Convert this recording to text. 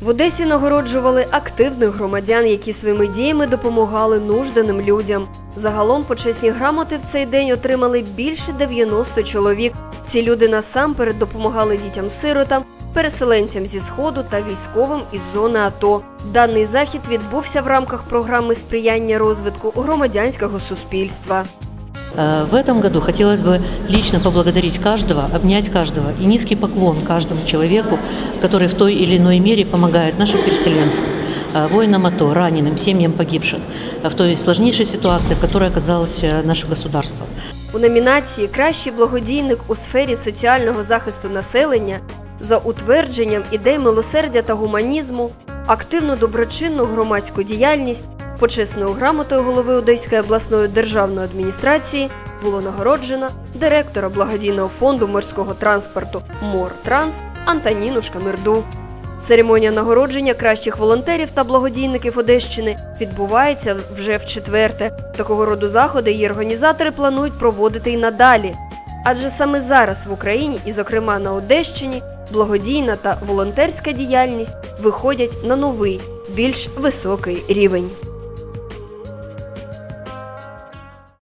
В Одесі нагороджували активних громадян, які своїми діями допомагали нужданим людям. Загалом почесні грамоти в цей день отримали більше 90 чоловік. Ці люди насамперед допомагали дітям-сиротам, переселенцям зі сходу та військовим із зони АТО. Даний захід відбувся в рамках програми сприяння розвитку громадянського суспільства. Э, В этом году хотелось бы лично поблагодарить каждого, обнять каждого и низкий поклон каждому человеку, который в той или иной мере помогает нашим переселенцам, э, воинам АТО, раненым, семьям погибших э, в той сложнейшей ситуации, в которой оказалось э, наше государство. У номінації Кращий благодійник у сфері соціального захисту населення за утвердженням ідей милосердя та гуманізму, активну доброчинну громадську діяльність, почесною грамотою голови Одеської обласної державної адміністрації було нагороджено директора благодійного фонду морського транспорту Мортранс Антоніну Шкамирду. Церемонія нагородження кращих волонтерів та благодійників Одещини відбувається вже в четверте. Такого роду заходи її організатори планують проводити й надалі. Адже саме зараз в Україні, і зокрема на Одещині, благодійна та волонтерська діяльність виходять на новий, більш високий рівень.